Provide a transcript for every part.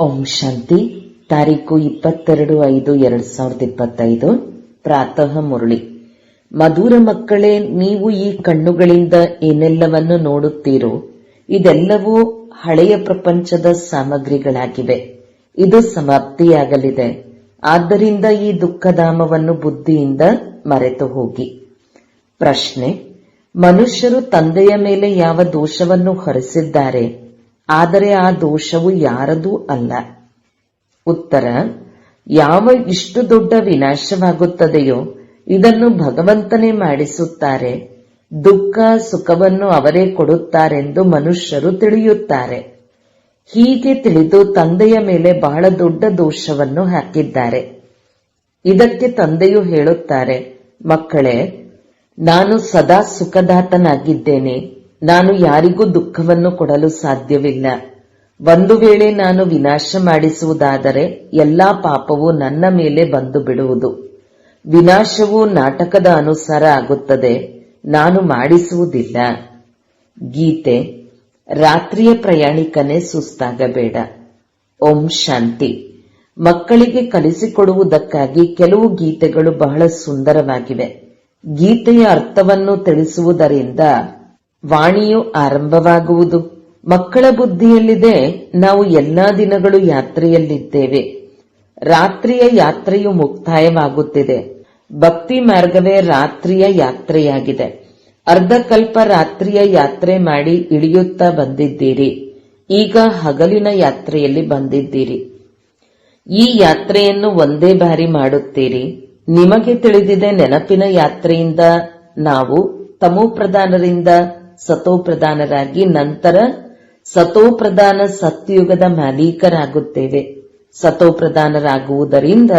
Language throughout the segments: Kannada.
ಓಂ ಶಾಂತಿ. ತಾರೀಕು ಇಪ್ಪತ್ತೆರಡು ಐದು ಎರಡ್ ಸಾವಿರದ ಇಪ್ಪತ್ತೈದು. ಪ್ರಾತಃ ಮುರಳಿ. ಮಧುರ ಮಕ್ಕಳೇ, ನೀವು ಈ ಕಣ್ಣುಗಳಿಂದ ಏನೆಲ್ಲವನ್ನು ನೋಡುತ್ತೀರೋ, ಇದೆಲ್ಲವೂ ಹಳೆಯ ಪ್ರಪಂಚದ ಸಾಮಗ್ರಿಗಳಾಗಿವೆ. ಇದು ಸಮಾಪ್ತಿಯಾಗಲಿದೆ. ಆದ್ದರಿಂದ ಈ ದುಃಖಧಾಮವನ್ನು ಬುದ್ಧಿಯಿಂದ ಮರೆತು ಹೋಗಿ. ಪ್ರಶ್ನೆ. ಮನುಷ್ಯರು ತಂದೆಯ ಮೇಲೆ ಯಾವ ದೋಷವನ್ನು ಹೊರಿಸಿದ್ದಾರೆ? ಆದರೆ ಆ ದೋಷವು ಯಾರದೂ ಅಲ್ಲ. ಉತ್ತರ, ಯಾವ ಇಷ್ಟು ದೊಡ್ಡ ವಿನಾಶವಾಗುತ್ತದೆಯೋ ಇದನ್ನು ಭಗವಂತನೇ ಮಾಡಿಸುತ್ತಾರೆ. ದುಃಖ, ಸುಖವನ್ನು ಅವರೇ ಕೊಡುತ್ತಾರೆಂದು ಮನುಷ್ಯರು ತಿಳಿಯುತ್ತಾರೆ. ಹೀಗೆ ತಿಳಿದು ತಂದೆಯ ಮೇಲೆ ಬಹಳ ದೊಡ್ಡ ದೋಷವನ್ನು ಹಾಕಿದ್ದಾರೆ. ಇದಕ್ಕೆ ತಂದೆಯು ಹೇಳುತ್ತಾರೆ, ಮಕ್ಕಳೇ, ನಾನು ಸದಾ ಸುಖದಾತನಾಗಿದ್ದೇನೆ. ನಾನು ಯಾರಿಗೂ ದುಃಖವನ್ನು ಕೊಡಲು ಸಾಧ್ಯವಿಲ್ಲ. ಒಂದು ವೇಳೆ ನಾನು ವಿನಾಶ ಮಾಡಿಸುವುದಾದರೆ ಎಲ್ಲಾ ಪಾಪವು ನನ್ನ ಮೇಲೆ ಬಂದು ಬಿಡುವುದು ವಿನಾಶವು ನಾಟಕದ ಅನುಸಾರ ಆಗುತ್ತದೆ. ನಾನು ಮಾಡಿಸುವುದಿಲ್ಲ. ಗೀತೆ. ರಾತ್ರಿಯ ಪ್ರಯಾಣಿಕನೇ ಸುಸ್ತಾಗಬೇಡ. ಓಂ ಶಾಂತಿ. ಮಕ್ಕಳಿಗೆ ಕಲಿಸಿಕೊಡುವುದಕ್ಕಾಗಿ ಕೆಲವು ಗೀತೆಗಳು ಬಹಳ ಸುಂದರವಾಗಿವೆ. ಗೀತೆಯ ಅರ್ಥವನ್ನು ತಿಳಿಸುವುದರಿಂದ ವಾಣಿಯು ಆರಂಭವಾಗುವುದು. ಮಕ್ಕಳ ಬುದ್ಧಿಯಲ್ಲಿದೆ. ನಾವು ಎಲ್ಲಾ ದಿನಗಳು ಯಾತ್ರೆಯಲ್ಲಿದ್ದೇವೆ. ರಾತ್ರಿಯ ಯಾತ್ರೆಯು ಮುಕ್ತಾಯವಾಗುತ್ತಿದೆ. ಭಕ್ತಿ ಮಾರ್ಗವೇ ರಾತ್ರಿಯ ಯಾತ್ರೆಯಾಗಿದೆ. ಅರ್ಧಕಲ್ಪ ರಾತ್ರಿಯ ಯಾತ್ರೆ ಮಾಡಿ ಇಳಿಯುತ್ತಾ ಬಂದಿದ್ದೀರಿ. ಈಗ ಹಗಲಿನ ಯಾತ್ರೆಯಲ್ಲಿ ಬಂದಿದ್ದೀರಿ. ಈ ಯಾತ್ರೆಯನ್ನು ಒಂದೇ ಬಾರಿ ಮಾಡುತ್ತೀರಿ. ನಿಮಗೆ ತಿಳಿದಿದೆ ನೆನಪಿನ ಯಾತ್ರೆಯಿಂದ ನಾವು ತಮೋಪ್ರಧಾನರಿಂದ ಸತೋಪ್ರಧಾನರಾಗಿ ನಂತರ ಸತೋಪ್ರಧಾನ ಸತ್ಯಯುಗದ ಮಾಲೀಕರಾಗುತ್ತೇವೆ. ಸತೋಪ್ರಧಾನರಾಗುವುದರಿಂದ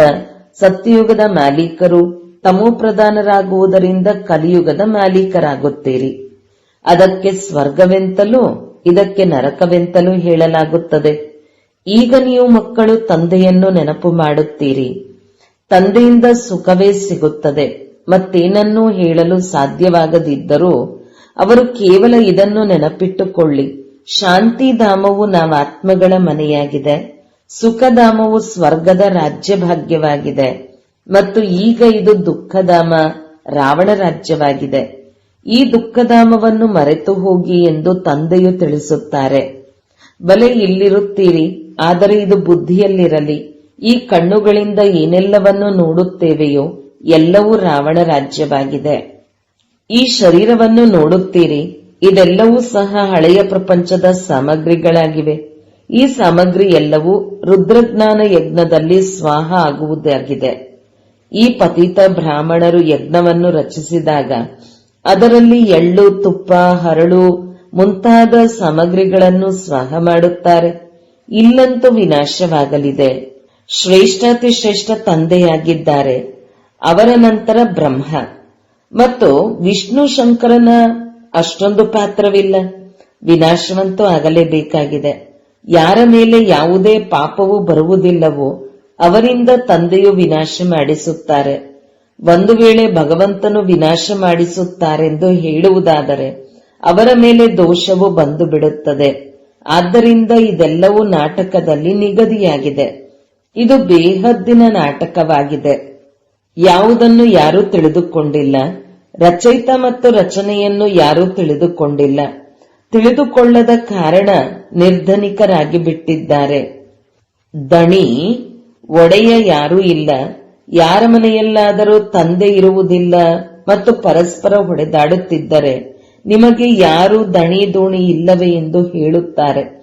ಸತ್ಯಯುಗದ ಮಾಲೀಕರು ತಮೋಪ್ರಧಾನರಾಗುವುದರಿಂದ ಕಲಿಯುಗದ ಮಾಲೀಕರಾಗುತ್ತೀರಿ. ಅದಕ್ಕೆ ಸ್ವರ್ಗವೆಂತಲೂ, ಇದಕ್ಕೆ ನರಕವೆಂತಲೂ ಹೇಳಲಾಗುತ್ತದೆ. ಈಗ ನೀವು ಮಕ್ಕಳು ತಂದೆಯನ್ನು ನೆನಪು ಮಾಡುತ್ತೀರಿ. ತಂದೆಯಿಂದ ಸುಖವೇ ಸಿಗುತ್ತದೆ. ಮತ್ತೇನನ್ನೂ ಹೇಳಲು ಸಾಧ್ಯವಾಗದಿದ್ದರೂ ಅವರು ಕೇವಲ ಇದನ್ನು ನೆನಪಿಟ್ಟುಕೊಳ್ಳಿ. ಶಾಂತಿಧಾಮವು ನಾವು ಆತ್ಮಗಳ ಮನೆಯಾಗಿದೆ. ಸುಖಧಾಮವು ಸ್ವರ್ಗದ ರಾಜ್ಯ ಭಾಗ್ಯವಾಗಿದೆ ಮತ್ತು ಈಗ ಇದು ದುಃಖಧಾಮ, ರಾವಣ ರಾಜ್ಯವಾಗಿದೆ. ಈ ದುಃಖಧಾಮವನ್ನು ಮರೆತು ಹೋಗಿ ಎಂದು ತಂದೆಯು ತಿಳಿಸುತ್ತಾರೆ. ಬಲೆ ಇಲ್ಲಿರುತ್ತೀರಿ, ಆದರೆ ಇದು ಬುದ್ಧಿಯಲ್ಲಿರಲಿ. ಈ ಕಣ್ಣುಗಳಿಂದ ಏನೆಲ್ಲವನ್ನು ನೋಡುತ್ತೇವೆಯೋ, ಎಲ್ಲವೂ ರಾವಣ ರಾಜ್ಯವಾಗಿದೆ. ಈ ಶರೀರವನ್ನು ನೋಡುತ್ತೀರಿ, ಇದೆಲ್ಲವೂ ಸಹ ಹಳೆಯ ಪ್ರಪಂಚದ ಸಾಮಗ್ರಿಗಳಾಗಿವೆ. ಈ ಸಾಮಗ್ರಿ ಎಲ್ಲವೂ ರುದ್ರಜ್ಞಾನ ಯಜ್ಞದಲ್ಲಿ ಸ್ವಾಹ ಆಗುವುದಾಗಿದೆ. ಈ ಪತಿತ ಬ್ರಾಹ್ಮಣರು ಯಜ್ಞವನ್ನು ರಚಿಸಿದಾಗ, ಅದರಲ್ಲಿ ಎಳ್ಳು, ತುಪ್ಪ, ಹರಳು ಮುಂತಾದ ಸಾಮಗ್ರಿಗಳನ್ನು ಸ್ವಾಹ ಮಾಡುತ್ತಾರೆ. ಇಲ್ಲಂತೂ ವಿನಾಶವಾಗಲಿದೆ. ಶ್ರೇಷ್ಠಾತಿಶ್ರೇಷ್ಠ ತಂದೆಯಾಗಿದ್ದಾರೆ. ಅವರ ನಂತರ ಬ್ರಹ್ಮ. ಮತ್ತು ವಿಷ್ಣು ಶಂಕರನ ಅಷ್ಟೊಂದು ಪಾತ್ರವಿಲ್ಲ. ವಿನಾಶವಂತೂ ಆಗಲೇಬೇಕಾಗಿದೆ. ಯಾರ ಮೇಲೆ ಯಾವುದೇ ಪಾಪವು ಬರುವುದಿಲ್ಲವೋ ಅವರಿಂದ ತಂದೆಯು ವಿನಾಶ ಮಾಡಿಸುತ್ತಾರೆ. ಒಂದು ವೇಳೆ ಭಗವಂತನು ವಿನಾಶ ಮಾಡಿಸುತ್ತಾರೆಂದು ಹೇಳುವುದಾದರೆ ಅವರ ಮೇಲೆ ದೋಷವು ಬಂದು ಬಿಡುತ್ತದೆ ಆದ್ದರಿಂದ ಇದೆಲ್ಲವೂ ನಾಟಕದಲ್ಲಿ ನಿಗದಿಯಾಗಿದೆ. ಇದು ಬೇಹದ್ದಿನ ನಾಟಕವಾಗಿದೆ. ಯಾವುದನ್ನು ಯಾರೂ ತಿಳಿದುಕೊಂಡಿಲ್ಲ. ರಚಯಿತ ಮತ್ತು ರಚನೆಯನ್ನು ಯಾರೂ ತಿಳಿದುಕೊಂಡಿಲ್ಲ. ತಿಳಿದುಕೊಳ್ಳದ ಕಾರಣ ನಿರ್ಧನಿಕರಾಗಿ ಬಿಟ್ಟಿದ್ದಾರೆ. ದಣಿ, ಒಡೆಯ ಯಾರೂ ಇಲ್ಲ. ಯಾರ ಮನೆಯಲ್ಲಾದರೂ ತಂದೆ ಇರುವುದಿಲ್ಲ ಮತ್ತು ಪರಸ್ಪರ ಹೊಡೆದಾಡುತ್ತಿದ್ದರೆ ನಿಮಗೆ ಯಾರು ದಣಿ ದೋಣಿ ಇಲ್ಲವೇ ಎಂದು ಹೇಳುತ್ತಾರೆ.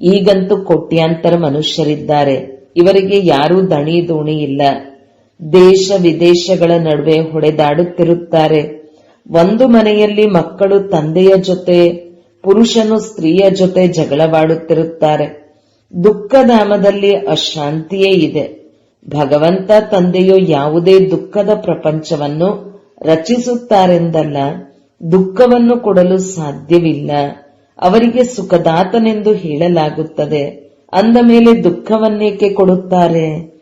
ಈಗಂತೂ ಕೋಟ್ಯಾಂತರ ಮನುಷ್ಯರಿದ್ದಾರೆ. ಇವರಿಗೆ ಯಾರೂ ದಣಿ ದೋಣಿ ಇಲ್ಲ. ದೇಶ ವಿದೇಶಗಳ ನಡುವೆ ಹೊಡೆದಾಡುತ್ತಿರುತ್ತಾರೆ. ಒಂದು ಮನೆಯಲ್ಲಿ ಮಕ್ಕಳು ತಂದೆಯ ಜೊತೆ, ಪುರುಷನು ಸ್ತ್ರೀಯ ಜೊತೆ ಜಗಳವಾಡುತ್ತಿರುತ್ತಾರೆ. ದುಃಖಧಾಮದಲ್ಲಿ ಅಶಾಂತಿಯೇ ಇದೆ. ಭಗವಂತ ತಂದೆಯು ಯಾವುದೇ ದುಃಖದ ಪ್ರಪಂಚವನ್ನು ರಚಿಸುತ್ತಾರೆಂದಲ್ಲ, ದುಃಖವನ್ನು ಕೊಡಲು ಸಾಧ್ಯವಿಲ್ಲ. ಅವರಿಗೆ ಸುಖದಾತನೆಂದು ಹೇಳಲಾಗುತ್ತದೆ. ಅಂದ ಮೇಲೆ ದುಃಖವನ್ನೇಕೆ ಕೊಡುತ್ತಾರೆ?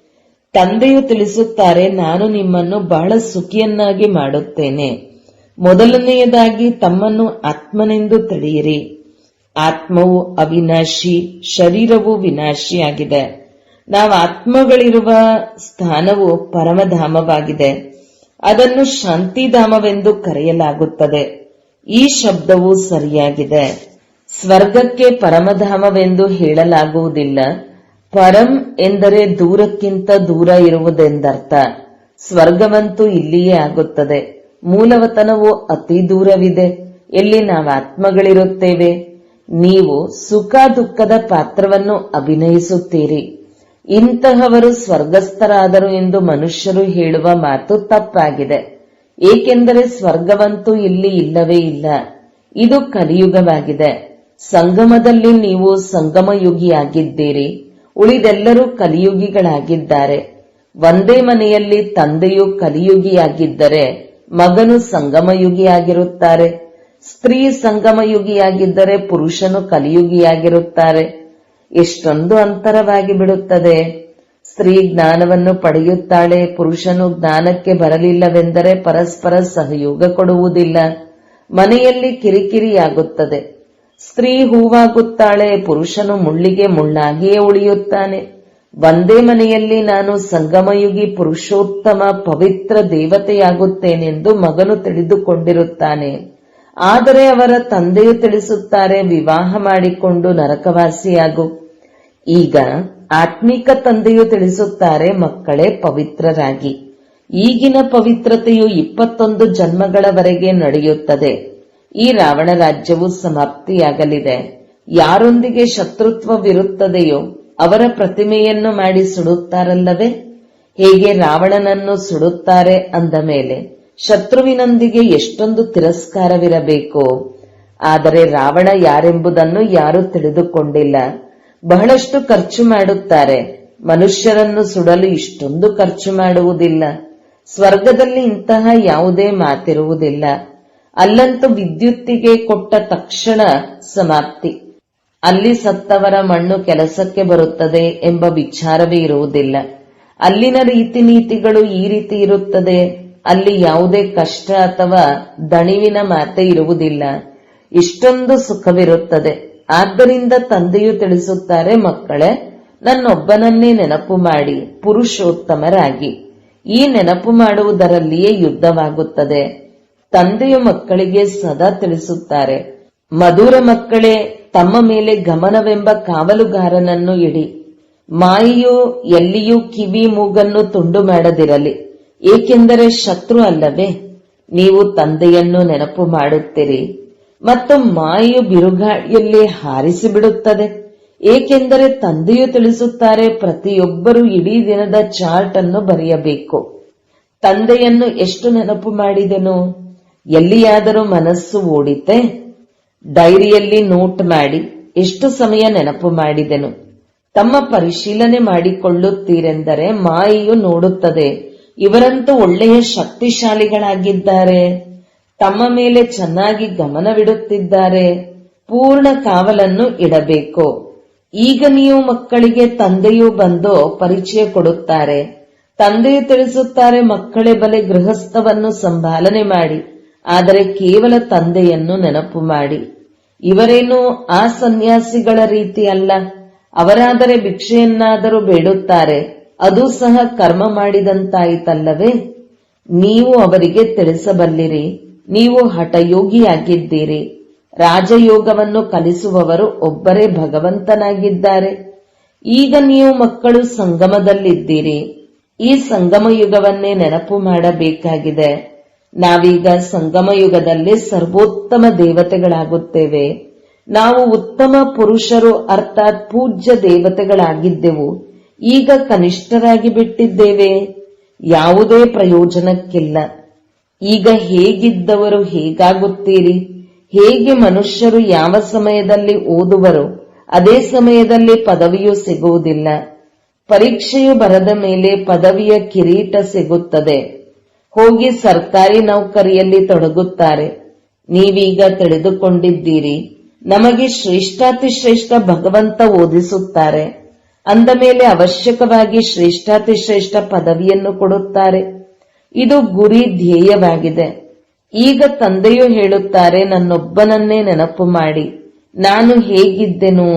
ತಂದೆಯು ತಿಳಿಸುತ್ತಾರೆ, ನಾನು ನಿಮ್ಮನ್ನು ಬಹಳ ಸುಖಿಯನ್ನಾಗಿ ಮಾಡುತ್ತೇನೆ. ಮೊದಲನೆಯದಾಗಿ ತಮ್ಮನ್ನು ಆತ್ಮನೆಂದು ತಿಳಿಯಿರಿ. ಆತ್ಮವು ಅವಿನಾಶಿ, ಶರೀರವು ವಿನಾಶಿಯಾಗಿದೆ. ನಾವು ಆತ್ಮಗಳಿರುವ ಸ್ಥಾನವು ಪರಮಧಾಮವಾಗಿದೆ. ಅದನ್ನು ಶಾಂತಿಧಾಮವೆಂದು ಕರೆಯಲಾಗುತ್ತದೆ. ಈ ಶಬ್ದವು ಸರಿಯಾಗಿದೆ. ಸ್ವರ್ಗಕ್ಕೆ ಪರಮಧಾಮವೆಂದು ಹೇಳಲಾಗುವುದಿಲ್ಲ. ಪರಂ ಎಂದರೆ ದೂರಕ್ಕಿಂತ ದೂರ ಇರುವುದೆಂದರ್ಥ. ಸ್ವರ್ಗವಂತೂ ಇಲ್ಲಿಯೇ ಆಗುತ್ತದೆ. ಮೂಲವತನವು ಅತಿ ದೂರವಿದೆ. ಎಲ್ಲಿ ನಾವು ಆತ್ಮಗಳಿರುತ್ತೇವೆ? ನೀವು ಸುಖ ದುಃಖದ ಪಾತ್ರವನ್ನು ಅಭಿನಯಿಸುತ್ತೀರಿ. ಇಂತಹವರು ಸ್ವರ್ಗಸ್ಥರಾದರು ಎಂದು ಮನುಷ್ಯರು ಹೇಳುವ ಮಾತು ತಪ್ಪಾಗಿದೆ. ಏಕೆಂದರೆ ಸ್ವರ್ಗವಂತೂ ಇಲ್ಲಿ ಇಲ್ಲವೇ ಇಲ್ಲ. ಇದು ಕಲಿಯುಗವಾಗಿದೆ. ಸಂಗಮದಲ್ಲಿ ನೀವು ಸಂಗಮಯುಗಿಯಾಗಿದ್ದೀರಿ. ಉಳಿದೆಲ್ಲರೂ ಕಲಿಯುಗಿಗಳಾಗಿದ್ದಾರೆ. ಒಂದೇ ಮನೆಯಲ್ಲಿ ತಂದೆಯು ಕಲಿಯುಗಿಯಾಗಿದ್ದರೆ ಮಗನು ಸಂಗಮಯುಗಿಯಾಗಿರುತ್ತಾರೆ. ಸ್ತ್ರೀ ಸಂಗಮಯುಗಿಯಾಗಿದ್ದರೆ ಪುರುಷನು ಕಲಿಯುಗಿಯಾಗಿರುತ್ತಾರೆ. ಎಷ್ಟೊಂದು ಅಂತರವಾಗಿ ಬಿಡುತ್ತದೆ. ಸ್ತ್ರೀ ಜ್ಞಾನವನ್ನು ಪಡೆಯುತ್ತಾಳೆ, ಪುರುಷನು ಜ್ಞಾನಕ್ಕೆ ಬರಲಿಲ್ಲವೆಂದರೆ ಪರಸ್ಪರ ಸಹಯೋಗ ಕೊಡುವುದಿಲ್ಲ. ಮನೆಯಲ್ಲಿ ಕಿರಿಕಿರಿಯಾಗುತ್ತದೆ. ಸ್ತ್ರೀ ಹೂವಾಗುತ್ತಾಳೆ, ಪುರುಷನು ಮುಳ್ಳಿಗೆ ಮುಳ್ಳಾಗಿಯೇ ಉಳಿಯುತ್ತಾನೆ. ಒಂದೇ ಮನೆಯಲ್ಲಿ ನಾನು ಸಂಗಮಯುಗಿ ಪುರುಷೋತ್ತಮ ಪವಿತ್ರ ದೇವತೆಯಾಗುತ್ತೇನೆಂದು ಮಗನು ತಿಳಿದುಕೊಂಡಿರುತ್ತಾನೆ. ಆದರೆ ಅವರ ತಂದೆಯು ತಿಳಿಸುತ್ತಾರೆ, ವಿವಾಹ ಮಾಡಿಕೊಂಡು ನರಕವಾಸಿಯಾಗು. ಈಗ ಆತ್ಮಿಕ ತಂದೆಯು ತಿಳಿಸುತ್ತಾರೆ, ಮಕ್ಕಳೇ ಪವಿತ್ರರಾಗಿ. ಈಗಿನ ಪವಿತ್ರತೆಯು ಇಪ್ಪತ್ತೊಂದು ಜನ್ಮಗಳವರೆಗೆ ನಡೆಯುತ್ತದೆ. ಈ ರಾವಣ ರಾಜ್ಯವು ಸಮಾಪ್ತಿಯಾಗಲಿದೆ. ಯಾರೊಂದಿಗೆ ಶತ್ರುತ್ವವಿರುತ್ತದೆಯೋ ಅವರ ಪ್ರತಿಮೆಯನ್ನು ಮಾಡಿ ಸುಡುತ್ತಾರಲ್ಲವೇ? ಹೇಗೆ ರಾವಣನನ್ನು ಸುಡುತ್ತಾರೆ ಅಂದ ಮೇಲೆ ಶತ್ರುವಿನೊಂದಿಗೆ ಎಷ್ಟೊಂದು ತಿರಸ್ಕಾರವಿರಬೇಕು? ಆದರೆ ರಾವಣ ಯಾರೆಂಬುದನ್ನು ಯಾರೂ ತಿಳಿದುಕೊಂಡಿಲ್ಲ. ಬಹಳಷ್ಟು ಖರ್ಚು ಮಾಡುತ್ತಾರೆ. ಮನುಷ್ಯರನ್ನು ಸುಡಲು ಇಷ್ಟೊಂದು ಖರ್ಚು ಮಾಡುವುದಿಲ್ಲ. ಸ್ವರ್ಗದಲ್ಲಿ ಇಂತಹ ಯಾವುದೇ ಮಾತಿರುವುದಿಲ್ಲ. ಅಲ್ಲಂತೂ ವಿದ್ಯುತ್ತಿಗೆ ಕೊಟ್ಟ ತಕ್ಷಣ ಸಮಾಪ್ತಿ. ಅಲ್ಲಿ ಸತ್ತವರ ಮಣ್ಣು ಕೆಲಸಕ್ಕೆ ಬರುತ್ತದೆ ಎಂಬ ವಿಚಾರವೇ ಇರುವುದಿಲ್ಲ. ಅಲ್ಲಿನ ರೀತಿ ನೀತಿಗಳು ಈ ರೀತಿ ಇರುತ್ತದೆ. ಅಲ್ಲಿ ಯಾವುದೇ ಕಷ್ಟ ಅಥವಾ ದಣಿವಿನ ಮಾತೆ ಇರುವುದಿಲ್ಲ. ಇಷ್ಟೊಂದು ಸುಖವಿರುತ್ತದೆ. ಆದ್ದರಿಂದ ತಂದೆಯು ತಿಳಿಸುತ್ತಾರೆ, ಮಕ್ಕಳೇ, ನನ್ನೊಬ್ಬನನ್ನೇ ನೆನಪು ಮಾಡಿ, ಪುರುಷೋತ್ತಮರಾಗಿ. ಈ ನೆನಪು ಮಾಡುವುದರಲ್ಲಿಯೇ ಯುದ್ಧವಾಗುತ್ತದೆ. ತಂದೆಯು ಮಕ್ಕಳಿಗೆ ಸದಾ ತಿಳಿಸುತ್ತಾರೆ. ಮಧುರ ಮಕ್ಕಳೇ, ತಮ್ಮ ಮೇಲೆ ಗಮನವೆಂಬ ಕಾವಲುಗಾರನನ್ನು ಇಡಿ. ಮಾಯಿಯು ಎಲ್ಲಿಯೂ ಕಿವಿ ಮೂಗನ್ನು ತುಂಡು ಮಾಡದಿರಲಿ. ಏಕೆಂದರೆ ಶತ್ರು ಅಲ್ಲವೇ? ನೀವು ತಂದೆಯನ್ನು ನೆನಪು ಮಾಡುತ್ತೀರಿ. ಮತ್ತು ಮಾಯು ಬಿರುಗಾಳಿಯಲ್ಲಿ ಹಾರಿಸಿಬಿಡುತ್ತದೆ. ಏಕೆಂದರೆ ತಂದೆಯು ತಿಳಿಸುತ್ತಾರೆ, ಪ್ರತಿಯೊಬ್ಬರು ಇಡೀ ದಿನದ ಚಾರ್ಟ್ ಅನ್ನು ಬರೆಯಬೇಕು. ತಂದೆಯನ್ನು ಎಷ್ಟು ನೆನಪು ಮಾಡಿದೆನು? ಎಲ್ಲಿಯಾದರೂ ಮನಸ್ಸು ಓಡಿತೆ ಡೈರಿಯಲ್ಲಿ ನೋಟ್ ಮಾಡಿ, ಎಷ್ಟು ಸಮಯ ನೆನಪು ಮಾಡಿದೆನು. ತಮ್ಮ ಪರಿಶೀಲನೆ ಮಾಡಿಕೊಳ್ಳುತ್ತೀರೆಂದರೆ ಮಾಯೆಯು ನೋಡುತ್ತದೆ. ಇವರಂತೂ ಒಳ್ಳೆಯ ಶಕ್ತಿಶಾಲಿಗಳಾಗಿದ್ದಾರೆ. ತಮ್ಮ ಮೇಲೆ ಚೆನ್ನಾಗಿ ಗಮನವಿಡುತ್ತಿದ್ದಾರೆ. ಪೂರ್ಣ ಕಾವಲನ್ನು ಇಡಬೇಕು. ಈಗ ನೀವು ಮಕ್ಕಳಿಗೆ ತಂದೆಯು ಬಂದು ಪರಿಚಯ ಕೊಡುತ್ತಾರೆ. ತಂದೆಯು ತಿಳಿಸುತ್ತಾರೆ ಮಕ್ಕಳೇ ಬಲೆ ಗೃಹಸ್ಥವನ್ನು ಸಂಭಾಲನೆ ಮಾಡಿ. ಆದರೆ ಕೇವಲ ತಂದೆಯನ್ನು ನೆನಪು ಮಾಡಿ. ಇವರೇನು ಆ ಸನ್ಯಾಸಿಗಳ ರೀತಿ ಅಲ್ಲ. ಅವರಾದರೆ ಭಿಕ್ಷೆಯನ್ನಾದರೂ ಬೇಡುತ್ತಾರೆ. ಅದು ಸಹ ಕರ್ಮ ಮಾಡಿದಂತಾಯಿತಲ್ಲವೇ? ನೀವು ಅವರಿಗೆ ತಿಳಿಸಬಲ್ಲಿರಿ. ನೀವು ಹಠಯೋಗಿಯಾಗಿದ್ದೀರಿ. ರಾಜಯೋಗವನ್ನು ಕಲಿಸುವವರು ಒಬ್ಬರೇ ಭಗವಂತನಾಗಿದ್ದಾರೆ. ಈಗ ನೀವು ಮಕ್ಕಳು ಸಂಗಮದಲ್ಲಿದ್ದೀರಿ. ಈ ಸಂಗಮ ಯುಗವನ್ನೇ ನೆನಪು ಮಾಡಬೇಕಾಗಿದೆ. ನಾವೀಗ ಸಂಗಮಯುಗದಲ್ಲಿ ಸರ್ವೋತ್ತಮ ದೇವತೆಗಳಾಗುತ್ತೇವೆ. ನಾವು ಉತ್ತಮ ಪುರುಷರು ಅರ್ಥಾತ್ ಪೂಜ್ಯ ದೇವತೆಗಳಾಗಿದ್ದೆವು. ಈಗ ಕನಿಷ್ಠರಾಗಿ ಬಿಟ್ಟಿದ್ದೇವೆ. ಯಾವುದೇ ಪ್ರಯೋಜನಕ್ಕಿಲ್ಲ. ಈಗ ಹೇಗಿದ್ದವರು ಹೇಗಾಗುತ್ತೀರಿ? ಹೇಗೆ ಮನುಷ್ಯರು ಯಾವ ಸಮಯದಲ್ಲಿ ಓದುವರು? ಅದೇ ಸಮಯದಲ್ಲಿ ಪದವಿಯು ಸಿಗುವುದಿಲ್ಲ. ಪರೀಕ್ಷೆಯು ಬರದ ಮೇಲೆ ಪದವಿಯ ಕಿರೀಟ ಸಿಗುತ್ತದೆ. ಹೋಗಿ ಸರ್ಕಾರಿ ನೌಕರಿಯಲ್ಲಿ ತೊಡಗುತ್ತಾರೆ. ನೀವೀಗ ತಿಳಿದುಕೊಂಡಿದ್ದೀರಿ. ನಮಗೆ ಶ್ರೇಷ್ಠಾತಿಶ್ರೇಷ್ಠ ಭಗವಂತ ಓದಿಸುತ್ತಾರೆ. ಅಂದ ಮೇಲೆ ಅವಶ್ಯಕವಾಗಿ ಶ್ರೇಷ್ಠಾತಿಶ್ರೇಷ್ಠ ಪದವಿಯನ್ನು ಕೊಡುತ್ತಾರೆ. ಇದು ಗುರಿ ಧ್ಯೇಯವಾಗಿದೆ. ಈಗ ತಂದೆಯು ಹೇಳುತ್ತಾರೆ, ನನ್ನೊಬ್ಬನನ್ನೇ ನೆನಪು ಮಾಡಿ. ನಾನು ಹೇಗಿದ್ದೆನು,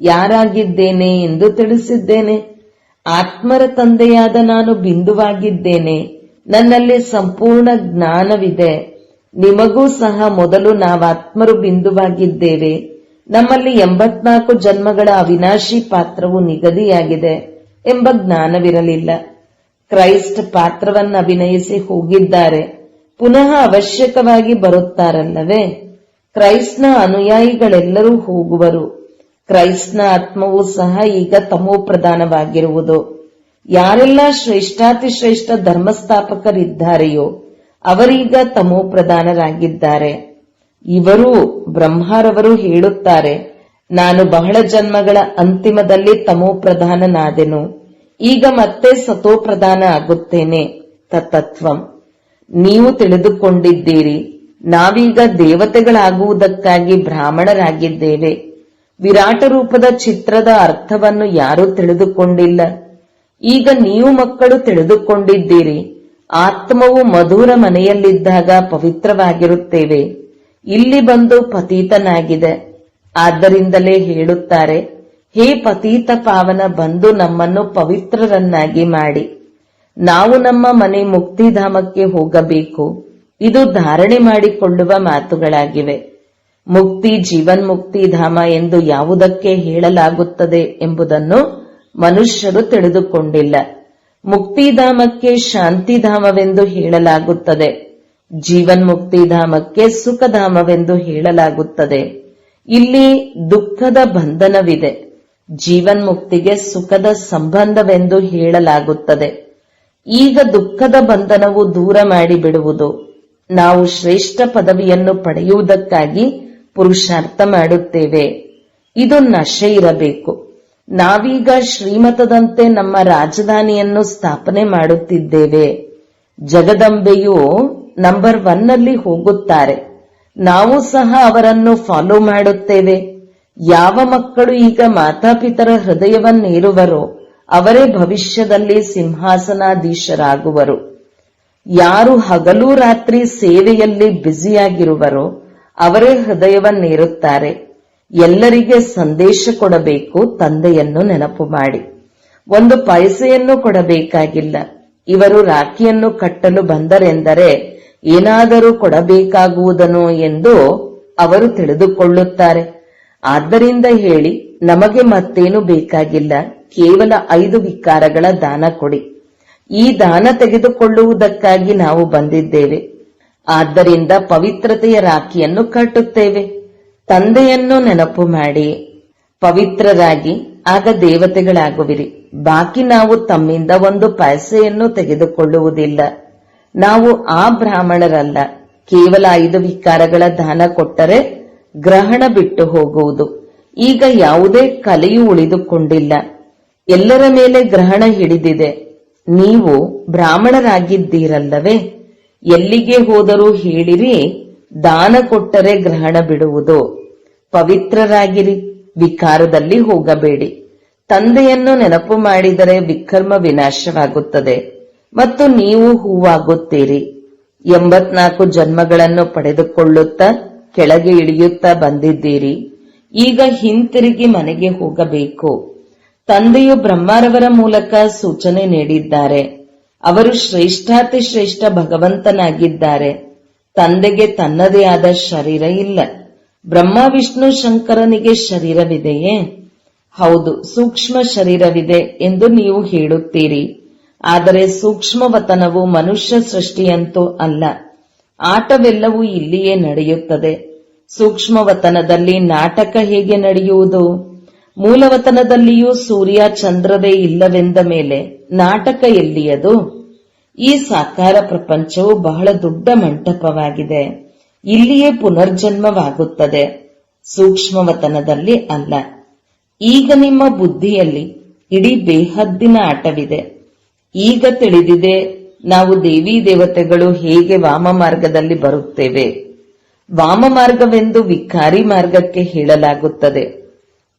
ಯಾರಾಗಿದ್ದೇನೆ ಎಂದು ತಿಳಿಸಿದ್ದೇನೆ. ಆತ್ಮರ ತಂದೆಯಾದ ನಾನು ಬಿಂದುವಾಗಿದ್ದೇನೆ. ನನ್ನಲ್ಲಿ ಸಂಪೂರ್ಣ ಜ್ಞಾನವಿದೆ. ನಿಮಗೂ ಸಹ ಮೊದಲು ನಾವಾತ್ಮರು ಬಿಂದುವಾಗಿದ್ದೇವೆ ನಮ್ಮಲ್ಲಿ ಎಂಬತ್ನಾಲ್ಕು ಜನ್ಮಗಳ ಅವಿನಾಶಿ ಪಾತ್ರವು ನಿಗದಿಯಾಗಿದೆ ಎಂಬ ಜ್ಞಾನವಿರಲಿಲ್ಲ. ಕ್ರೈಸ್ಟ್ ಪಾತ್ರವನ್ನು ಅಭಿನಯಿಸಿ ಹೋಗಿದ್ದಾರೆ. ಪುನಃ ಅವಶ್ಯಕವಾಗಿ ಬರುತ್ತಾರಲ್ಲವೇ? ಕ್ರೈಸ್ಟ್ನ ಅನುಯಾಯಿಗಳೆಲ್ಲರೂ ಹೋಗುವರು. ಕ್ರೈಸ್ತನ ಆತ್ಮವು ಸಹ ಈಗ ತಮೋ ಪ್ರಧಾನವಾಗಿರುವುದು ಯಾರೆಲ್ಲ ಶ್ರೇಷ್ಠಾತಿಶ್ರೇಷ್ಠ ಧರ್ಮಸ್ಥಾಪಕರಿದ್ದಾರೆಯೋ ಅವರೀಗ ತಮೋ ಪ್ರಧಾನರಾಗಿದ್ದಾರೆ. ಇವರು ಬ್ರಹ್ಮರವರು ಹೇಳುತ್ತಾರೆ, ನಾನು ಬಹಳ ಜನ್ಮಗಳ ಅಂತಿಮದಲ್ಲಿ ತಮೋ ಪ್ರಧಾನನಾದೆನು, ಈಗ ಮತ್ತೆ ಸತೋ ಪ್ರಧಾನ ಆಗುತ್ತೇನೆ, ತತ್ತತ್ವಂ. ನೀವು ತಿಳಿದುಕೊಂಡಿದ್ದೀರಿ, ನಾವೀಗ ದೇವತೆಗಳಾಗುವುದಕ್ಕಾಗಿ ಬ್ರಾಹ್ಮಣರಾಗಿದ್ದೇವೆ. ವಿರಾಟ ರೂಪದ ಚಿತ್ರದ ಅರ್ಥವನ್ನು ಯಾರೂ ತಿಳಿದುಕೊಂಡಿಲ್ಲ. ಈಗ ನೀವು ಮಕ್ಕಳು ತಿಳಿದುಕೊಂಡಿದ್ದೀರಿ. ಆತ್ಮವು ಮಧುರ ಮನೆಯಲ್ಲಿದ್ದಾಗ ಪವಿತ್ರವಾಗಿರುತ್ತೇವೆ. ಇಲ್ಲಿ ಬಂದು ಪತೀತನಾಗಿದೆ. ಆದ್ದರಿಂದಲೇ ಹೇಳುತ್ತಾರೆ, ಹೇ ಪತೀತ ಪಾವನ, ಬಂದು ನಮ್ಮನ್ನು ಪವಿತ್ರರನ್ನಾಗಿ ಮಾಡಿ. ನಾವು ನಮ್ಮ ಮನೆ ಮುಕ್ತಿಧಾಮಕ್ಕೆ ಹೋಗಬೇಕು. ಇದು ಧಾರಣೆ ಮಾಡಿಕೊಳ್ಳುವ ಮಾತುಗಳಾಗಿವೆ. ಮುಕ್ತಿ ಜೀವನ್ಮುಕ್ತಿ ಧಾಮ ಎಂದು ಯಾವುದಕ್ಕೆ ಹೇಳಲಾಗುತ್ತದೆ ಎಂಬುದನ್ನು ಮನುಷ್ಯರು ತಿಳಿದುಕೊಂಡಿಲ್ಲ. ಮುಕ್ತಿಧಾಮಕ್ಕೆ ಶಾಂತಿಧಾಮವೆಂದು ಹೇಳಲಾಗುತ್ತದೆ. ಜೀವನ್ ಮುಕ್ತಿಧಾಮಕ್ಕೆ ಸುಖಧಾಮವೆಂದು ಹೇಳಲಾಗುತ್ತದೆ. ಇಲ್ಲಿ ದುಃಖದ ಬಂಧನವಿದೆ. ಜೀವನ್ ಮುಕ್ತಿಗೆ ಸುಖದ ಸಂಬಂಧವೆಂದು ಹೇಳಲಾಗುತ್ತದೆ. ಈಗ ದುಃಖದ ಬಂಧನವು ದೂರ ಮಾಡಿಬಿಡುವುದು. ನಾವು ಶ್ರೇಷ್ಠ ಪದವಿಯನ್ನು ಪಡೆಯುವುದಕ್ಕಾಗಿ ಪುರುಷಾರ್ಥ ಮಾಡುತ್ತೇವೆ. ಇದು ನಶೆ ಇರಬೇಕು. ನಾವೀಗ ಶ್ರೀಮತದಂತೆ ನಮ್ಮ ರಾಜಧಾನಿಯನ್ನು ಸ್ಥಾಪನೆ ಮಾಡುತ್ತಿದ್ದೇವೆ. ಜಗದಂಬೆಯು ನಂಬರ್ ಒನ್ ಅಲ್ಲಿ ಹೋಗುತ್ತಾರೆ. ನಾವು ಸಹ ಅವರನ್ನು ಫಾಲೋ ಮಾಡುತ್ತೇವೆ. ಯಾವ ಮಕ್ಕಳು ಈಗ ಮಾತಾಪಿತರ ಹೃದಯವನ್ನೇರುವರೋ ಅವರೇ ಭವಿಷ್ಯದಲ್ಲಿ ಸಿಂಹಾಸನಾಧೀಶರಾಗುವರು. ಯಾರು ಹಗಲು ರಾತ್ರಿ ಸೇವೆಯಲ್ಲಿ ಬ್ಯುಸಿಯಾಗಿರುವರೋ ಅವರೇ ಹೃದಯವನ್ನೇರುತ್ತಾರೆ. ಎಲ್ಲರಿಗೆ ಸಂದೇಶ ಕೊಡಬೇಕು ತಂದೆಯನ್ನು ನೆನಪು ಮಾಡಿ. ಒಂದು ಪೈಸೆಯನ್ನು ಕೊಡಬೇಕಾಗಿಲ್ಲ. ಇವರು ರಾಖಿಯನ್ನು ಕಟ್ಟಲು ಬಂದರೆಂದರೆ ಏನಾದರೂ ಕೊಡಬೇಕಾಗುವುದನು ಎಂದು ಅವರು ತಿಳಿದುಕೊಳ್ಳುತ್ತಾರೆ. ಆದ್ದರಿಂದ ಹೇಳಿ, ನಮಗೆ ಮತ್ತೇನು ಬೇಕಾಗಿಲ್ಲ? ಕೇವಲ ಐದು ವಿಕಾರಗಳ ದಾನ ಕೊಡಿ. ಈ ದಾನ ತೆಗೆದುಕೊಳ್ಳುವುದಕ್ಕಾಗಿ ನಾವು ಬಂದಿದ್ದೇವೆ. ಆದ್ದರಿಂದ ಪವಿತ್ರತೆಯ ರಾಖಿಯನ್ನು ಕಟ್ಟುತ್ತೇವೆ. ತಂದೆಯನ್ನು ನೆನಪು ಮಾಡಿ, ಪವಿತ್ರರಾಗಿ, ಆಗ ದೇವತೆಗಳಾಗುವಿರಿ. ಬಾಕಿ ನಾವು ತಮ್ಮಿಂದ ಒಂದು ಪೈಸೆಯನ್ನು ತೆಗೆದುಕೊಳ್ಳುವುದಿಲ್ಲ. ನಾವು ಆ ಬ್ರಾಹ್ಮಣರಲ್ಲ. ಕೇವಲ ಐದು ವಿಕಾರಗಳ ದಾನ ಕೊಟ್ಟರೆ ಗ್ರಹಣ ಬಿಟ್ಟು ಹೋಗುವುದು. ಈಗ ಯಾವುದೇ ಕಲೆಯೂ ಉಳಿದುಕೊಂಡಿಲ್ಲ. ಎಲ್ಲರ ಮೇಲೆ ಗ್ರಹಣ ಹಿಡಿದಿದೆ. ನೀವು ಬ್ರಾಹ್ಮಣರಾಗಿದ್ದೀರಲ್ಲವೇ? ಎಲ್ಲಿಗೆ ಹೋದರೂ ಹೇಳಿರಿ, ದಾನ ಕೊಟ್ಟರೆ ಗ್ರಹಣ ಬಿಡುವುದು. ಪವಿತ್ರರಾಗಿರಿ, ವಿಕಾರದಲ್ಲಿ ಹೋಗಬೇಡಿ. ತಂದೆಯನ್ನು ನೆನಪು ಮಾಡಿದರೆ ವಿಕರ್ಮ ವಿನಾಶವಾಗುತ್ತದೆ. ಮತ್ತು ನೀವು ಹೂವಾಗುತ್ತೀರಿ. ಎಂಬತ್ನಾಲ್ಕು ಜನ್ಮಗಳನ್ನು ಪಡೆದುಕೊಳ್ಳುತ್ತಾ ಕೆಳಗೆ ಇಳಿಯುತ್ತಾ ಬಂದಿದ್ದೀರಿ. ಈಗ ಹಿಂತಿರುಗಿ ಮನೆಗೆ ಹೋಗಬೇಕು. ತಂದೆಯು ಬ್ರಹ್ಮಾರವರ ಮೂಲಕ ಸೂಚನೆ ನೀಡಿದ್ದಾರೆ. ಅವರು ಶ್ರೇಷ್ಠಾತಿ ಶ್ರೇಷ್ಠ ಭಗವಂತನಾಗಿದ್ದಾರೆ. ತಂದೆಗೆ ತನ್ನದೇ ಆದ ಶರೀರ ಇಲ್ಲ. ಬ್ರಹ್ಮ, ವಿಷ್ಣು, ಶಂಕರನಿಗೆ ಶರೀರವಿದೆಯೇ? ಹೌದು, ಸೂಕ್ಷ್ಮ ಶರೀರವಿದೆ ಎಂದು ನೀವು ಹೇಳುತ್ತೀರಿ. ಆದರೆ ಸೂಕ್ಷ್ಮವತನವು ಮನುಷ್ಯ ಸೃಷ್ಟಿಯಂತೂ ಅಲ್ಲ. ಆಟವೆಲ್ಲವೂ ಇಲ್ಲಿಯೇ ನಡೆಯುತ್ತದೆ. ಸೂಕ್ಷ್ಮವತನದಲ್ಲಿ ನಾಟಕ ಹೇಗೆ ನಡೆಯುವುದು? ಮೂಲವತನದಲ್ಲಿಯೂ ಸೂರ್ಯ ಚಂದ್ರರೇ ಇಲ್ಲವೆಂದ ಮೇಲೆ ನಾಟಕ ಎಲ್ಲಿಯದು? ಈ ಸಾಕಾರ ಪ್ರಪಂಚವು ಬಹಳ ದೊಡ್ಡ ಮಂಟಪವಾಗಿದೆ. ಇಲ್ಲಿಯೇ ಪುನರ್ಜನ್ಮವಾಗುತ್ತದೆ. ಸೂಕ್ಷ್ಮವತನದಲ್ಲಿ ಅಲ್ಲ. ಈಗ ನಿಮ್ಮ ಬುದ್ಧಿಯಲ್ಲಿ ಇಡೀ ಬೇಹದ್ದಿನ ಆಟವಿದೆ. ಈಗ ತಿಳಿದಿದೆ ನಾವು ದೇವಿ ದೇವತೆಗಳು ಹೇಗೆ ವಾಮ ಮಾರ್ಗದಲ್ಲಿ ಬರುತ್ತೇವೆ. ವಾಮ ಮಾರ್ಗವೆಂದು ವಿಕಾರಿ ಮಾರ್ಗಕ್ಕೆ ಹೇಳಲಾಗುತ್ತದೆ.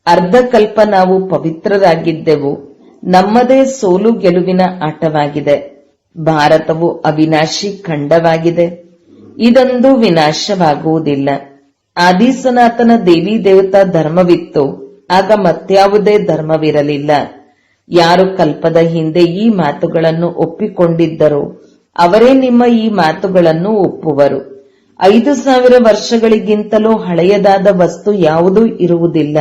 ಅರ್ಧಕಲ್ಪ ನಾವು ಪವಿತ್ರರಾಗಿದ್ದೆವು. ನಮ್ಮದೇ ಸೋಲು ಗೆಲುವಿನ ಆಟವಾಗಿದೆ. ಭಾರತವು ಅವಿನಾಶಿ ಖಂಡವಾಗಿದೆ. ಇದೊಂದು ವಿನಾಶವಾಗುವುದಿಲ್ಲ. ಆದಿಸನಾಥನ ದೇವಿ ದೇವತಾ ಧರ್ಮವಿತ್ತು. ಆಗ ಮತ್ಯಾವುದೇ ಧರ್ಮವಿರಲಿಲ್ಲ. ಯಾರು ಕಲ್ಪದ ಹಿಂದೆ ಈ ಮಾತುಗಳನ್ನು ಒಪ್ಪಿಕೊಂಡಿದ್ದರೋ ಅವರೇ ನಿಮ್ಮ ಈ ಮಾತುಗಳನ್ನು ಒಪ್ಪುವರು. ಐದು ಸಾವಿರ ವರ್ಷಗಳಿಗಿಂತಲೂ ಹಳೆಯದಾದ ವಸ್ತು ಯಾವುದೂ ಇರುವುದಿಲ್ಲ.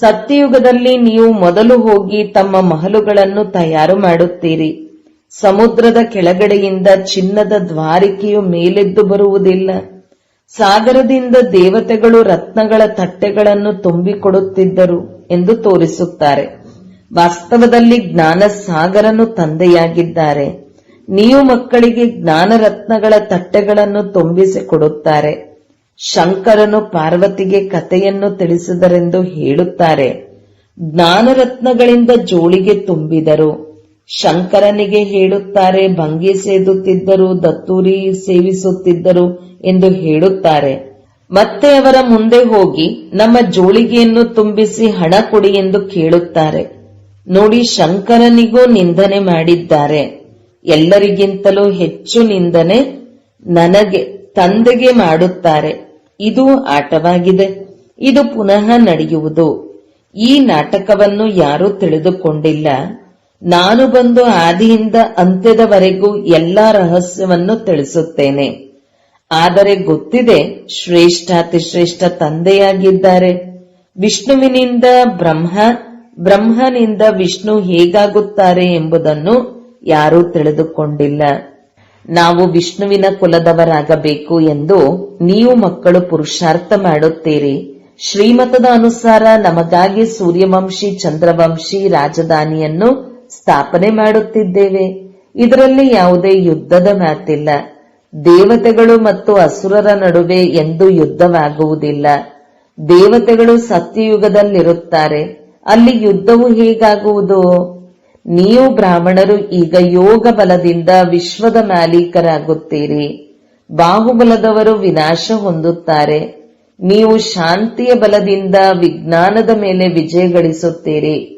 ಸತ್ಯಯುಗದಲ್ಲಿ ನೀವು ಮೊದಲು ಹೋಗಿ ತಮ್ಮ ಮಹಲುಗಳನ್ನು ತಯಾರು ಮಾಡುತ್ತೀರಿ. ಸಮುದ್ರದ ಕೆಳಗಡೆಯಿಂದ ಚಿನ್ನದ ದ್ವಾರಿಕೆಯು ಮೇಲೆದ್ದು ಬರುವುದಿಲ್ಲ. ಸಾಗರದಿಂದ ದೇವತೆಗಳು ರತ್ನಗಳ ತಟ್ಟೆಗಳನ್ನು ತುಂಬಿಕೊಡುತ್ತಿದ್ದರು ಎಂದು ತೋರಿಸುತ್ತಾರೆ. ವಾಸ್ತವದಲ್ಲಿ ಜ್ಞಾನ ಸಾಗರನು ತಂದೆಯಾಗಿದ್ದಾರೆ. ನೀವು ಮಕ್ಕಳಿಗೆ ಜ್ಞಾನ ರತ್ನಗಳ ತಟ್ಟೆಗಳನ್ನು ತುಂಬಿಸಿ ಕೊಡುತ್ತಾರೆ ಶಂಕರನು ಪಾರ್ವತಿಗೆ ಕಥೆಯನ್ನು ತಿಳಿಸಿದರೆಂದು ಹೇಳುತ್ತಾರೆ. ಜ್ಞಾನರತ್ನಗಳಿಂದ ಜೋಳಿಗೆ ತುಂಬಿದರು. ಶಂಕರನಿಗೆ ಹೇಳುತ್ತಾರೆ, ಭಂಗಿ ಸೇದುತ್ತಿದ್ದರು, ದತ್ತೂರಿ ಸೇವಿಸುತ್ತಿದ್ದರು ಎಂದು ಹೇಳುತ್ತಾರೆ. ಮತ್ತೆ ಅವರ ಮುಂದೆ ಹೋಗಿ, ನಮ್ಮ ಜೋಳಿಗೆಯನ್ನು ತುಂಬಿಸಿ ಹಣ ಕೊಡಿ ಎಂದು ಕೇಳುತ್ತಾರೆ. ನೋಡಿ, ಶಂಕರನಿಗೂ ನಿಂದನೆ ಮಾಡಿದ್ದಾರೆ. ಎಲ್ಲರಿಗಿಂತಲೂ ಹೆಚ್ಚು ನಿಂದನೆ ನನಗೆ, ತಂದೆಗೆ ಮಾಡುತ್ತಾರೆ. ಇದು ಆಟವಾಗಿದೆ. ಇದು ಪುನಃ ನಡೆಯುವುದು. ಈ ನಾಟಕವನ್ನು ಯಾರೂ ತಿಳಿದುಕೊಂಡಿಲ್ಲ. ನಾನು ಬಂದು ಆದಿಯಿಂದ ಅಂತ್ಯದವರೆಗೂ ಎಲ್ಲಾ ರಹಸ್ಯವನ್ನು ತಿಳಿಸುತ್ತೇನೆ. ಆದರೆ ಗೊತ್ತಿದೆ ಶ್ರೇಷ್ಠಾತಿಶ್ರೇಷ್ಠ ತಂದೆಯಾಗಿದ್ದಾರೆ. ವಿಷ್ಣುವಿನಿಂದ ಬ್ರಹ್ಮ, ಬ್ರಹ್ಮನಿಂದ ವಿಷ್ಣು ಹೇಗಾಗುತ್ತಾರೆ ಎಂಬುದನ್ನು ಯಾರೂ ತಿಳಿದುಕೊಂಡಿಲ್ಲ. ನಾವು ವಿಷ್ಣುವಿನ ಕುಲದವರಾಗಬೇಕು ಎಂದು ನೀವು ಮಕ್ಕಳು ಪುರುಷಾರ್ಥ ಮಾಡುತ್ತೀರಿ. ಶ್ರೀಮತದ ಅನುಸಾರ ನಮಗಾಗಿ ಸೂರ್ಯವಂಶಿ, ಚಂದ್ರವಂಶಿ, ರಾಜಧಾನಿಯನ್ನು ಸ್ಥಾಪನೆ ಮಾಡುತ್ತಿದ್ದೇವೆ. ಇದರಲ್ಲಿ ಯಾವುದೇ ಯುದ್ಧದ ಮಾತಿಲ್ಲ ದೇವತೆಗಳು ಮತ್ತು ಅಸುರರ ನಡುವೆ ಎಂದು ಯುದ್ಧವಾಗುವುದಿಲ್ಲ. ದೇವತೆಗಳು ಸತ್ಯಯುಗದಲ್ಲಿರುತ್ತಾರೆ. ಅಲ್ಲಿ ಯುದ್ಧವು ಹೇಗಾಗುವುದು? ನೀವು ಬ್ರಾಹ್ಮಣರು ಈಗ ಯೋಗ ಬಲದಿಂದ ವಿಶ್ವದ ಮಾಲೀಕರಾಗುತ್ತೀರಿ. ಬಾಹುಬಲದವರು ವಿನಾಶ ಹೊಂದುತ್ತಾರೆ. ನೀವು ಶಾಂತಿಯ ಬಲದಿಂದ ವಿಜ್ಞಾನದ ಮೇಲೆ ವಿಜಯ ಗಳಿಸುತ್ತೀರಿ.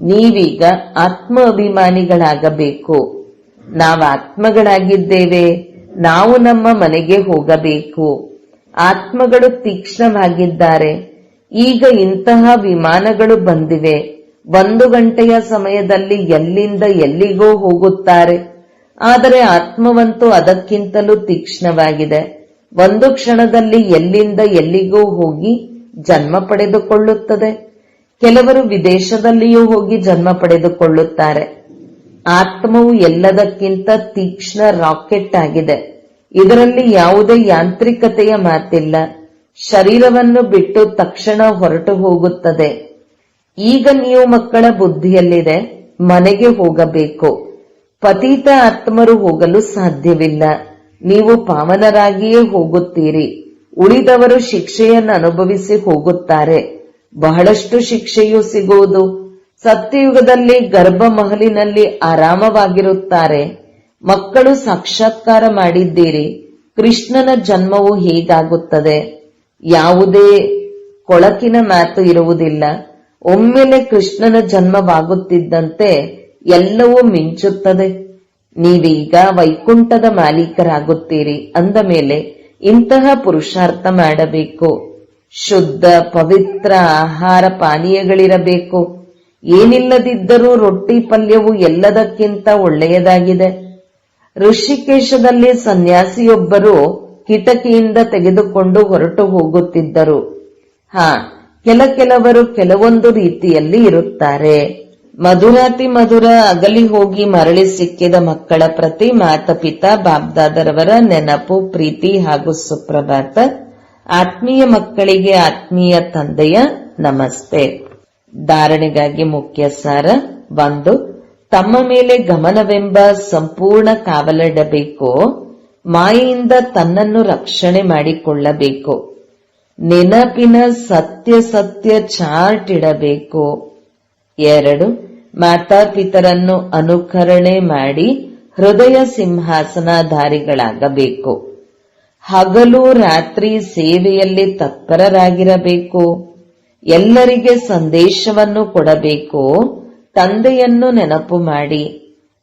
ನೀವೀಗ ಆತ್ಮ ಅಭಿಮಾನಿಗಳಾಗಬೇಕು ನಾವು ಆತ್ಮಗಳಾಗಿದ್ದೇವೆ, ನಾವು ನಮ್ಮ ಮನೆಗೆ ಹೋಗಬೇಕು. ಆತ್ಮಗಳು ತೀಕ್ಷ್ಣವಾಗಿದ್ದಾರೆ. ಈಗ ಇಂತಹ ವಿಮಾನಗಳು ಬಂದಿವೆ. ಒಂದು ಗಂಟೆಯ ಸಮಯದಲ್ಲಿ ಎಲ್ಲಿಂದ ಎಲ್ಲಿಗೋ ಹೋಗುತ್ತಾರೆ. ಆದರೆ ಆತ್ಮವಂತೂ ಅದಕ್ಕಿಂತಲೂ ತೀಕ್ಷ್ಣವಾಗಿದೆ. ಒಂದು ಕ್ಷಣದಲ್ಲಿ ಎಲ್ಲಿಂದ ಎಲ್ಲಿಗೋ ಹೋಗಿ ಜನ್ಮ ಪಡೆದುಕೊಳ್ಳುತ್ತದೆ. ಕೆಲವರು ವಿದೇಶದಲ್ಲಿಯೂ ಹೋಗಿ ಜನ್ಮ ಪಡೆದುಕೊಳ್ಳುತ್ತಾರೆ. ಆತ್ಮವು ಎಲ್ಲದಕ್ಕಿಂತ ತೀಕ್ಷ್ಣ ರಾಕೆಟ್ ಆಗಿದೆ. ಇದರಲ್ಲಿ ಯಾವುದೇ ಯಾಂತ್ರಿಕತೆಯ ಮಾತಿಲ್ಲ. ಶರೀರವನ್ನು ಬಿಟ್ಟು ತಕ್ಷಣ ಹೊರಟು ಹೋಗುತ್ತದೆ. ಈಗ ನೀವು ಮಕ್ಕಳ ಬುದ್ಧಿಯಲ್ಲಿದೆ, ಮನೆಗೆ ಹೋಗಬೇಕು. ಪತೀತ ಆತ್ಮರು ಹೋಗಲು ಸಾಧ್ಯವಿಲ್ಲ. ನೀವು ಪಾವನರಾಗಿಯೇ ಹೋಗುತ್ತೀರಿ. ಉಳಿದವರು ಶಿಕ್ಷೆಯನ್ನು ಅನುಭವಿಸಿ ಹೋಗುತ್ತಾರೆ. ಬಹಳಷ್ಟು ಶಿಕ್ಷೆಯೂ ಸಿಗುವುದು. ಸತ್ಯಯುಗದಲ್ಲಿ ಗರ್ಭ ಮಹಲಿನಲ್ಲಿ ಆರಾಮವಾಗಿರುತ್ತಾರೆ. ಮಕ್ಕಳು ಸಾಕ್ಷಾತ್ಕಾರ ಮಾಡಿದ್ದೀರಿ. ಕೃಷ್ಣನ ಜನ್ಮವು ಹೀಗಾಗುತ್ತದೆ. ಯಾವುದೇ ಕೊಳಕಿನ ಮಾತು ಇರುವುದಿಲ್ಲ. ಒಮ್ಮೆಲೆ ಕೃಷ್ಣನ ಜನ್ಮವಾಗುತ್ತಿದ್ದಂತೆ ಎಲ್ಲವೂ ಮಿಂಚುತ್ತದೆ. ನೀವೀಗ ವೈಕುಂಠದ ಮಾಲೀಕರಾಗುತ್ತೀರಿ ಅಂದ ಮೇಲೆ ಇಂತಹ ಪುರುಷಾರ್ಥ ಮಾಡಬೇಕು. ಶುದ್ಧ ಪವಿತ್ರ ಆಹಾರ ಪಾನೀಯಗಳಿರಬೇಕು. ಏನಿಲ್ಲದಿದ್ದರೂ ರೊಟ್ಟಿ ಪಲ್ಯವು ಎಲ್ಲದಕ್ಕಿಂತ ಒಳ್ಳೆಯದಾಗಿದೆ. ಋಷಿಕೇಶದಲ್ಲಿ ಸನ್ಯಾಸಿಯೊಬ್ಬರು ಕಿಟಕಿಯಿಂದ ತೆಗೆದುಕೊಂಡು ಹೊರಟು ಹೋಗುತ್ತಿದ್ದರು. ಹಾ, ಕೆಲ ಕೆಲವರು ಕೆಲವೊಂದು ರೀತಿಯಲ್ಲಿ ಇರುತ್ತಾರೆ. ಮಧುರಾತಿ ಮಧುರ ಅಗಲಿ ಹೋಗಿ ಮರಳಿ ಸಿಕ್ಕಿದ ಮಕ್ಕಳ ಪ್ರತಿ ಮಾತಪಿತ ಬಾಬ್ದಾದರವರ ನೆನಪು, ಪ್ರೀತಿ ಹಾಗೂ ಸುಪ್ರಭಾತ. ಆತ್ಮೀಯ ಮಕ್ಕಳಿಗೆ ಆತ್ಮೀಯ ತಂದೆಯ ನಮಸ್ತೆ. ಧಾರಣೆಗಾಗಿ ಮುಖ್ಯ ಸಾರ ಒಂದು ತಮ್ಮ ಮೇಲೆ ಗಮನವೆಂಬ ಸಂಪೂರ್ಣ ಕಾವಲಿಡಬೇಕು, ಮಾಯೆಯಿಂದ ತನ್ನನ್ನು ರಕ್ಷಣೆ ಮಾಡಿಕೊಳ್ಳಬೇಕು, ನೆನಪಿನ ಸತ್ಯ ಸತ್ಯ ಚಾರ್ಟ್ ಇಡಬೇಕು. ಎರಡು ಮಾತಾಪಿತರನ್ನು ಅನುಕರಣೆ ಮಾಡಿ ಹೃದಯ ಸಿಂಹಾಸನಧಾರಿಗಳಾಗಬೇಕು. ಹಗಲು ರಾತ್ರಿ ಸೇವೆಯಲ್ಲಿ ತತ್ಪರರಾಗಿರಬೇಕು. ಎಲ್ಲರಿಗೆ ಸಂದೇಶವನ್ನು ಕೊಡಬೇಕು. ತಂದೆಯನ್ನು ನೆನಪು ಮಾಡಿ.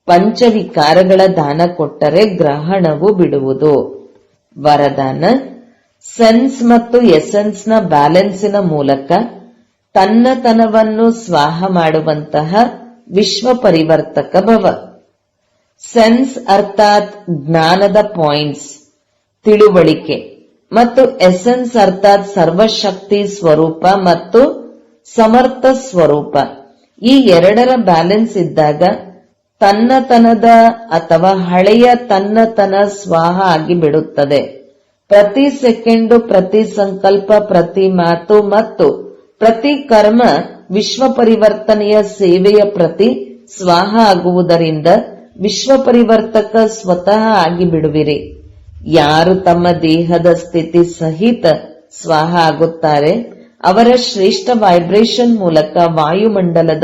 ಪಂಚವಿಕಾರಗಳ ದಾನ ಕೊಟ್ಟರೆ ಗ್ರಹಣವು ಬಿಡುವುದು. ವರದಾನ, ಸೆನ್ಸ್ ಮತ್ತು ಎಸೆನ್ಸ್ನ ಬ್ಯಾಲೆನ್ಸಿನ ಮೂಲಕ ತನ್ನತನವನ್ನು ಸ್ವಾಹ ಮಾಡುವಂತಹ ವಿಶ್ವ ಪರಿವರ್ತಕ ಭವ. ಸೆನ್ಸ್ ಅರ್ಥಾತ್ ಜ್ಞಾನದ ಪಾಯಿಂಟ್ಸ್. ತಿಳುವಳಿಕೆ ಮತ್ತು ಎಸೆನ್ಸ್ ಅರ್ಥಾತ್ ಸರ್ವಶಕ್ತಿ ಸ್ವರೂಪ ಮತ್ತು ಸಮರ್ಥ ಸ್ವರೂಪ. ಈ ಎರಡರ ಬ್ಯಾಲೆನ್ಸ್ ಇದ್ದಾಗ ತನ್ನತನದ ಅಥವಾ ಹಳೆಯ ತನ್ನತನ ಸ್ವಾಹ ಆಗಿ ಬಿಡುತ್ತದೆ ಪ್ರತಿ ಸೆಕೆಂಡು, ಪ್ರತಿ ಸಂಕಲ್ಪ, ಪ್ರತಿ ಮಾತು ಮತ್ತು ಪ್ರತಿ ಕರ್ಮ ವಿಶ್ವ ಪರಿವರ್ತನೆಯ ಸೇವೆಯ ಪ್ರತಿ ಸ್ವಾಹ ಆಗುವುದರಿಂದ ವಿಶ್ವ ಪರಿವರ್ತಕ ಸ್ವತಃ ಆಗಿ ಬಿಡುವಿರಿ ಯಾರು ತಮ್ಮ ದೇಹದ ಸ್ಥಿತಿ ಸಹಿತ ಸ್ವಾಹ ಆಗುತ್ತಾರೆ, ಅವರ ಶ್ರೇಷ್ಠ ವೈಬ್ರೇಷನ್ ಮೂಲಕ ವಾಯುಮಂಡಲದ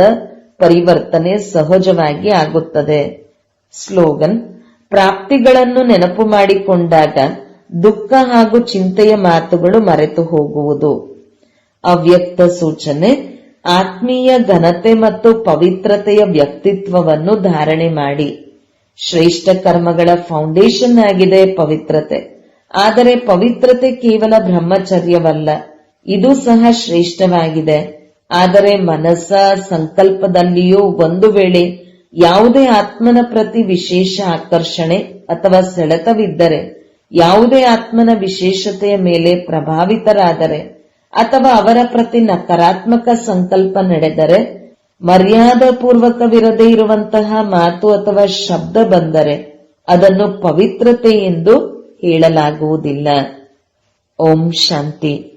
ಪರಿವರ್ತನೆ ಸಹಜವಾಗಿ ಆಗುತ್ತದೆ. ಸ್ಲೋಗನ್, ಪ್ರಾಪ್ತಿಗಳನ್ನು ನೆನಪು ಮಾಡಿಕೊಂಡಾಗ ದುಃಖ ಹಾಗೂ ಚಿಂತೆಯ ಮಾತುಗಳು ಮರೆತು ಹೋಗುವುದು. ಅವ್ಯಕ್ತ ಸೂಚನೆ, ಆತ್ಮೀಯ ಘನತೆ ಮತ್ತು ಪವಿತ್ರತೆಯ ವ್ಯಕ್ತಿತ್ವವನ್ನು ಧಾರಣೆ ಮಾಡಿ. ಶ್ರೇಷ್ಠ ಕರ್ಮಗಳ ಫೌಂಡೇಶನ್ ಆಗಿದೆ ಪವಿತ್ರತೆ. ಆದರೆ ಪವಿತ್ರತೆ ಕೇವಲ ಬ್ರಹ್ಮಚರ್ಯವಲ್ಲ, ಇದು ಸಹ ಶ್ರೇಷ್ಠವಾಗಿದೆ. ಆದರೆ ಮನಸ್ಸ ಸಂಕಲ್ಪದಲ್ಲಿಯೂ ಒಂದು ವೇಳೆ ಯಾವುದೇ ಆತ್ಮನ ಪ್ರತಿ ವಿಶೇಷ ಆಕರ್ಷಣೆ ಅಥವಾ ಸೆಳೆತವಿದ್ದರೆ, ಯಾವುದೇ ಆತ್ಮನ ವಿಶೇಷತೆಯ ಮೇಲೆ ಪ್ರಭಾವಿತರಾದರೆ ಅಥವಾ ಅವರ ಪ್ರತಿ ನಕಾರಾತ್ಮಕ ಸಂಕಲ್ಪ ನಡೆದರೆ ಮರ್ಯಾದಪೂರ್ವಕವಿರದೇ ಇರುವಂತಹ ಮಾತು ಅಥವಾ ಶಬ್ದ ಬಂದರೆ ಅದನ್ನು ಪವಿತ್ರತೆ ಎಂದು ಹೇಳಲಾಗುವುದಿಲ್ಲ. ಓಂ ಶಾಂತಿ.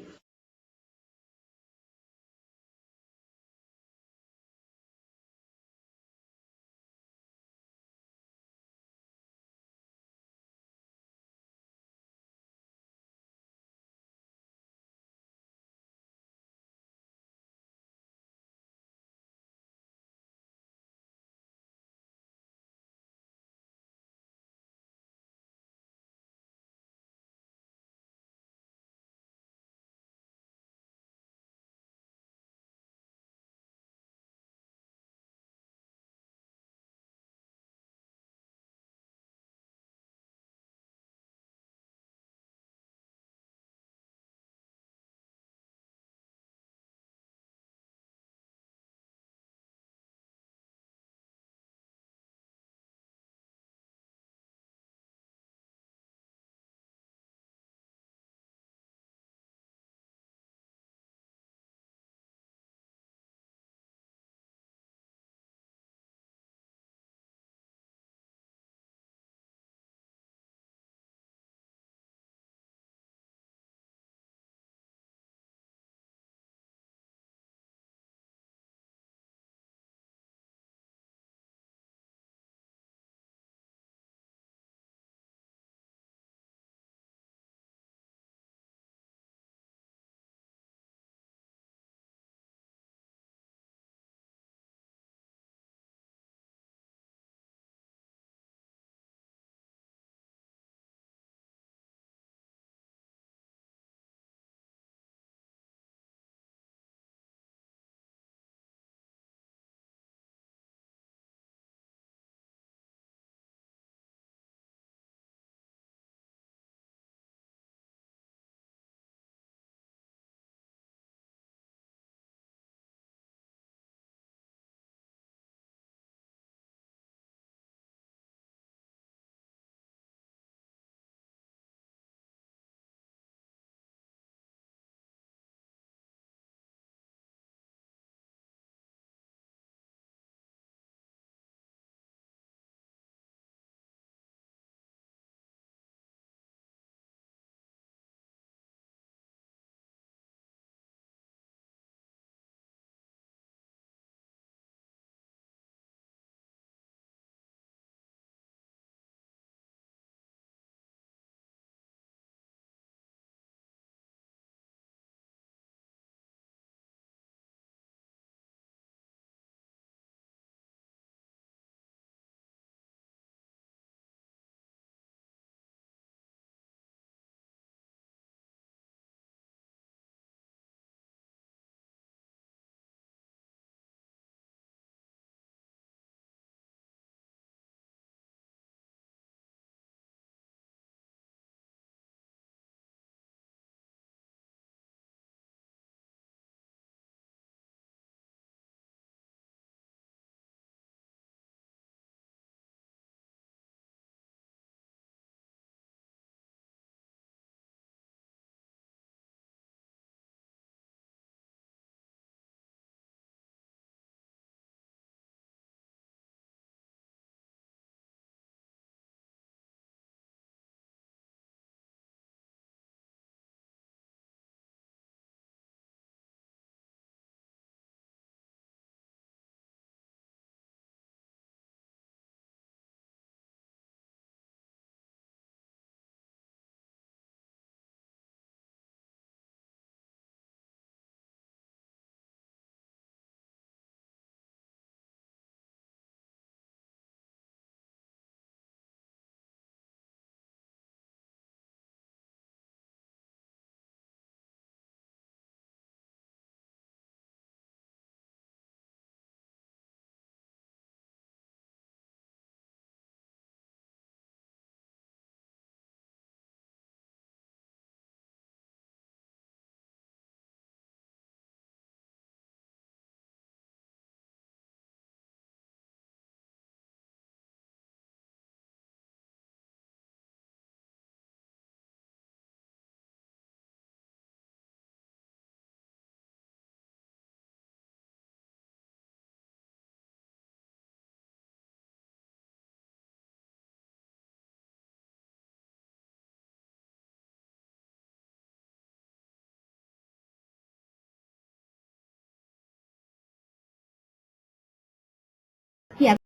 hacia